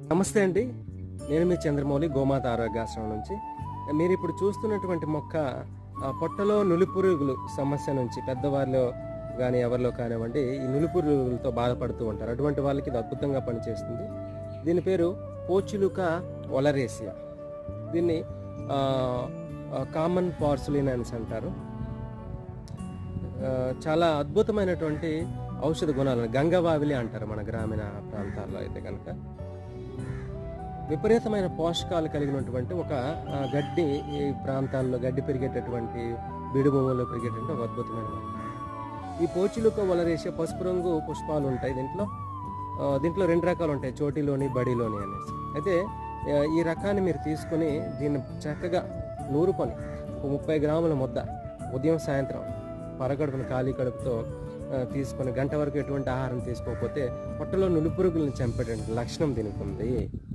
నమస్తే అండి. నేను మీ చంద్రమౌళి గోమాత ఆరోగ్యాశ్రమం నుంచి. మీరు ఇప్పుడు చూస్తున్నటువంటి మొక్క పొట్టలో నులిపురుగులు సమస్య నుంచి పెద్దవారిలో కానీ ఎవరిలో కానివ్వండి ఈ నులిపురుగులతో బాధపడుతూ ఉంటారు. అటువంటి వాళ్ళకి ఇది అద్భుతంగా పనిచేస్తుంది. దీని పేరు పోచులుక ఒలరేసియా. దీన్ని కామన్ పార్సులినన్స్ అంటారు. చాలా అద్భుతమైనటువంటి ఔషధ గుణాలు గంగవావిలి అంటారు మన గ్రామీణ ప్రాంతాల్లో అయితే కనుక. విపరీతమైన పోషకాలు కలిగినటువంటి ఒక గడ్డి ఈ ప్రాంతాల్లో గడ్డి పెరిగేటటువంటి బీడు భూముల్లో పెరిగేటటువంటి ఒక అద్భుతమైన ఈ పోచిలుక వలరేసే పసుపు రంగు పుష్పాలు ఉంటాయి దీంట్లో. దీంట్లో రెండు రకాలు ఉంటాయి చోటిలోని బడిలోని అనేసి. అయితే ఈ రకాన్ని మీరు తీసుకొని దీన్ని చక్కగా నూరుకొని ఒక ముప్పై గ్రాముల ముద్ద ఉదయం సాయంత్రం పరగడుపున ఖాళీ కడుపుతో తీసుకొని గంట వరకు ఎటువంటి ఆహారం తీసుకోకపోతే పొట్టలో నులిపురుగులను చంపేటువంటి లక్షణం దీనికి ఉంది.